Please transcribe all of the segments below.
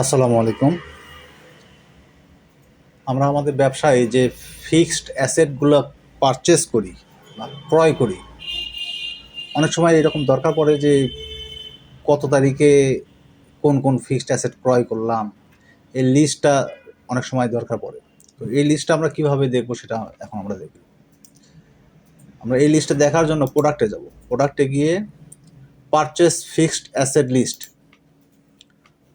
আসসালামু আলাইকুম। আমরা আমাদের ব্যবসায় যে ফিক্সড অ্যাসেটগুলো পারচেস করি বা ক্রয় করি, অনেক সময় এরকম দরকার পড়ে যে কত তারিখে কোন কোন ফিক্সড অ্যাসেট ক্রয় করলাম, এই লিস্টটা অনেক সময় দরকার পড়ে। তো এই লিস্টটা আমরা কীভাবে দেখব সেটা এখন আমরা দেখব। আমরা এই লিস্টটা দেখার জন্য প্রোডাক্টে যাব। প্রোডাক্টে গিয়ে purchase fixed asset list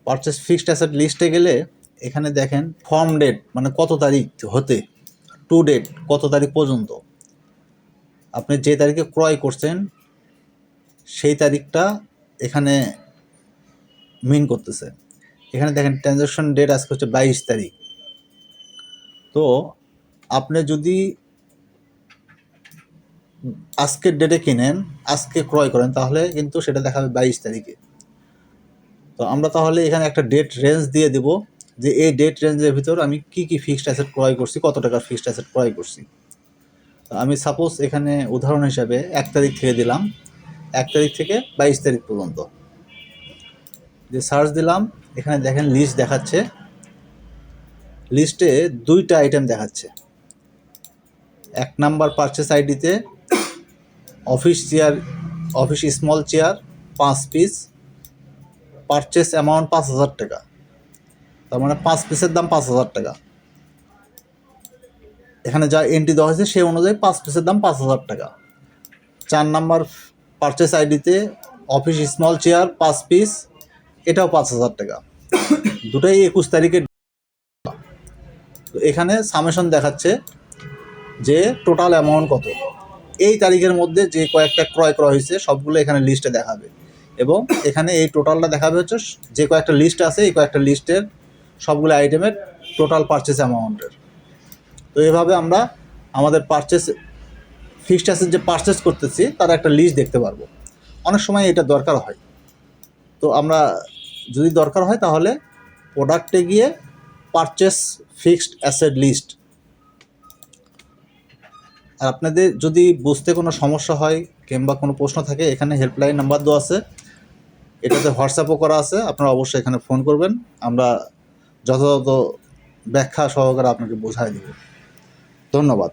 purchase fixed asset লিস্টে গেলে এখানে দেখেন ফর্ম ডেট মানে কত তারিখ হতে টু ডেট কত তারিখ পর্যন্ত। আপনি যে তারিখে ক্রয় করছেন, সেই তারিখটা এখানে মিন করতেছে। এখানে দেখেন ট্রানজ্যাকশন ডেট আজকে হচ্ছে বাইশ তারিখ। তো আপনি যদি আজকের ডেটে কিনেন, আজকে ক্রয় করেন, তাহলে কিন্তু সেটা দেখাবে বাইশ তারিখে। তো আমরা তাহলে এখানে একটা ডেট রেঞ্জ দিয়ে দিব যে এই ডেট রেঞ্জের ভিতর আমি কি কি ফিক্সড অ্যাসেট ক্রয় করছি, কত টাকার ফিক্সড অ্যাসেট ক্রয় করছি। আমি সাপোজ এখানে উদাহরণ হিসাবে এক তারিখ থেকে দিলাম, এক তারিখ থেকে বাইশ তারিখ পর্যন্ত। যে সার্চ দিলাম, এখানে দেখেন লিস্ট দেখাচ্ছে। লিস্টে দুইটা আইটেম দেখাচ্ছে। এক নাম্বার পারচেস আইডিতে office chair office small chair পাঁচ পিস পারচেস অ্যামাউন্ট পাঁচ হাজার টাকা। তার মানে পাঁচ পিসের দাম পাঁচ হাজার টাকা। এখানে যা এন্ট্রি দেওয়া হয়েছে, সেই অনুযায়ী পাঁচ পিসের দাম পাঁচ হাজার টাকা। চার নাম্বার পারচেস আইডিতে অফিস স্মল চেয়ার পাঁচ পিস এটাও পাঁচ হাজার টাকা। দুটাই একুশ তারিখে তো এখানে সামেশন দেখাচ্ছে যে টোটাল অ্যামাউন্ট কত। এই তারিখের মধ্যে যে কয়েকটা ক্রয় ক্রয় হয়েছে, সবগুলো এখানে লিস্টে দেখাবে। এবং এখানে এই টোটালটা দেখাবে হচ্ছে যে কয়েকটা লিস্ট আছে, এই কয়েকটা লিস্টের সবগুলো আইটেমের টোটাল পারচেস অ্যামাউন্টের তো এভাবে আমরা আমাদের পারচেস ফিক্সড অ্যাসেট যে পারচেস করতেছি, তার একটা লিস্ট দেখতে পারব। অনেক সময় এটা দরকার হয়। তো আমরা যদি দরকার হয় তাহলে প্রোডাক্টে গিয়ে পারচেস ফিক্সড অ্যাসেট লিস্ট আর আপনাদের যদি বুঝতে কোনো সমস্যা হয় কিংবা কোনো প্রশ্ন থাকে, এখানে হেল্পলাইন নাম্বার দেওয়া আছে। এটাতে হোয়াটসঅ্যাপও করা আছে, আপনারা অবশ্যই এখানে ফোন করবেন। আমরা যথাযথ ব্যাখ্যা সহকারে আপনাকে বোঝাই দেব। ধন্যবাদ।